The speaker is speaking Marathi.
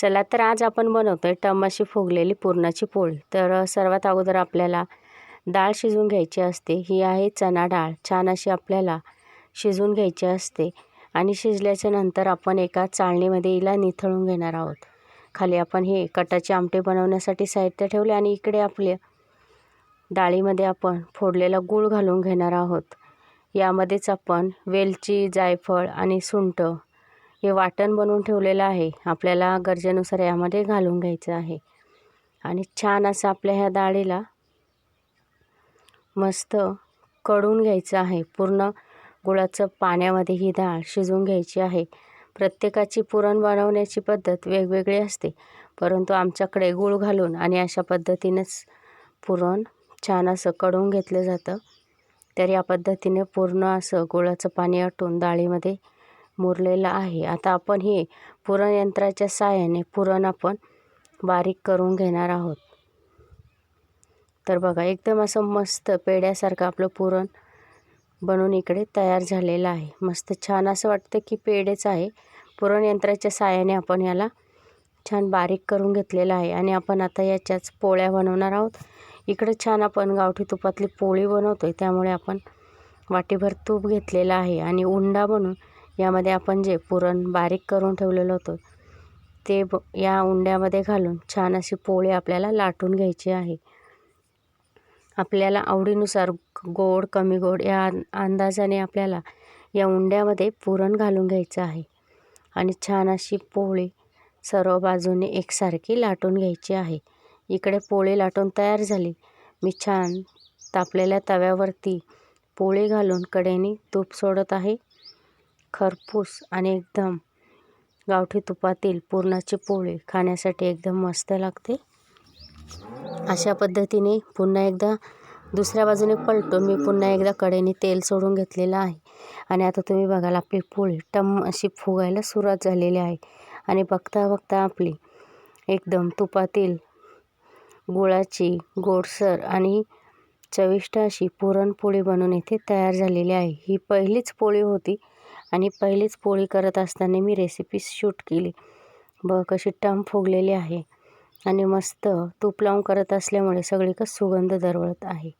चला तर आज आपण बनवतो आहे टमाशी फुगलेली पुरणाची पोळी. तर सर्वात अगोदर आपल्याला डाळ शिजवून घ्यायची असते. ही आहे चणा डाळ. छान अशी आपल्याला शिजवून घ्यायची असते. आणि शिजल्याच्या नंतर आपण एका चाळणीमध्ये हिला निथळून घेणार आहोत. खाली आपण हे कटाचे आमटे बनवण्यासाठी साहित्य ठेवले आणि इकडे आपले डाळीमध्ये आपण फोडलेला गूळ घालून घेणार आहोत. यामध्येच आपण वेलची जायफळ आणि सुंठ हे वाटण बनवून ठेवलेलं आहे. आपल्याला गरजेनुसार यामध्ये घालून घ्यायचं आहे. आणि छान असं आपल्या ह्या डाळीला मस्त कढून घ्यायचं आहे. पूर्ण गुळाचं पाण्यामध्ये ही डाळ शिजवून घ्यायची आहे. प्रत्येकाची पुरण बनवण्याची पद्धत वेगवेगळी असते. परंतु आमच्याकडे गूळ घालून आणि अशा पद्धतीनेच पुरण छान असं कढून घेतलं जातं. तर या पद्धतीने पूर्ण असं गुळाचं पाणी आटून डाळीमध्ये मुरलेलं आहे. आता आपण हे पुरण यंत्राच्या साहाय्याने पुरण आपण बारीक करून घेणार आहोत. तर बघा एकदम असं मस्त पेड्यासारखं आपलं पुरण बनवून इकडे तयार झालेलं आहे. मस्त छान असं वाटतं की पेढेच आहे. पुरण यंत्राच्या साहाय्याने आपण याला छान बारीक करून घेतलेलं आहे आणि आपण आता याच्याच पोळ्या बनवणार आहोत. इकडे छान आपण गावठी तुपातली पोळी बनवतो आहे त्यामुळे आपण वाटीभर तूप घेतलेलं आहे आणि उंडा बनवून यामध्ये आपण जे पुरण बारीक करून ठेवलेलं होतं ते ब या उंड्यामध्ये घालून छान अशी पोळी आपल्याला लाटून घ्यायची आहे. आपल्याला आवडीनुसार गोड कमी गोड या अंदाजाने आपल्याला या उंड्यामध्ये पुरण घालून घ्यायचं आहे आणि छान अशी पोळी सर्व बाजूने एकसारखी लाटून घ्यायची आहे. इकडे पोळी लाटून तयार झाली. मी छान तापलेल्या तव्यावरती पोळी घालून कडेने तूप सोडत आहे. खरपूस आणि एकदम गावठी तुपातील पुरणाची पोळी खाण्यासाठी एकदम मस्त लागते. अशा पद्धतीने पुन्हा एकदा दुसऱ्या बाजूने पलटो मी पुन्हा एकदा कडेने तेल सोडून घेतलेलं आहे. आणि आता तुम्ही बघाल आपली पोळी टम अशी फुगायला सुरुवात झालेली आहे. आणि बघता बघता आपली एकदम तुपातील गुळाची गोडसर आणि चविष्ट अशी पुरणपोळी बनवून इथे तयार झालेली आहे. ही पहिलीच पोळी होती. आणि पहिलीच पोळी करत असताना मी रेसिपी शूट केली. बघ कशी टम फुगलेली आहे. आणि मस्त तूप लावून करत असल्यामुळे सगळीकडे सुगंध दरवळत आहे.